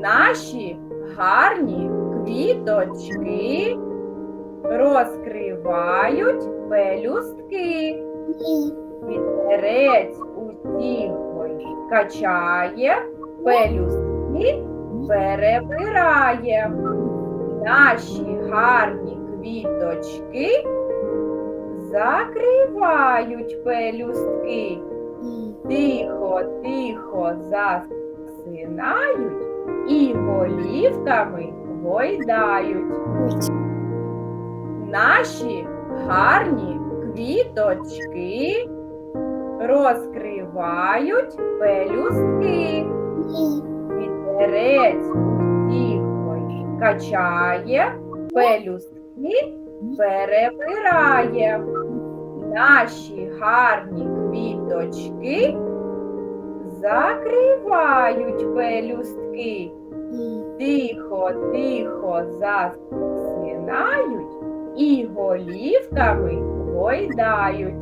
Наші гарні квіточки розкривають пелюстки. Вітерець усіх качає, пелюстки перебирає. Наші гарні квіточки закривають пелюстки. Тихо, тихо засинають і голівками гойдають. Наші гарні квіточки розкривають пелюстки. Вітерець тихо качає, пелюстки перебирає. Наші гарні квіточки закривають пелюстки. Тихо, тихо засинають і голівками гойдають.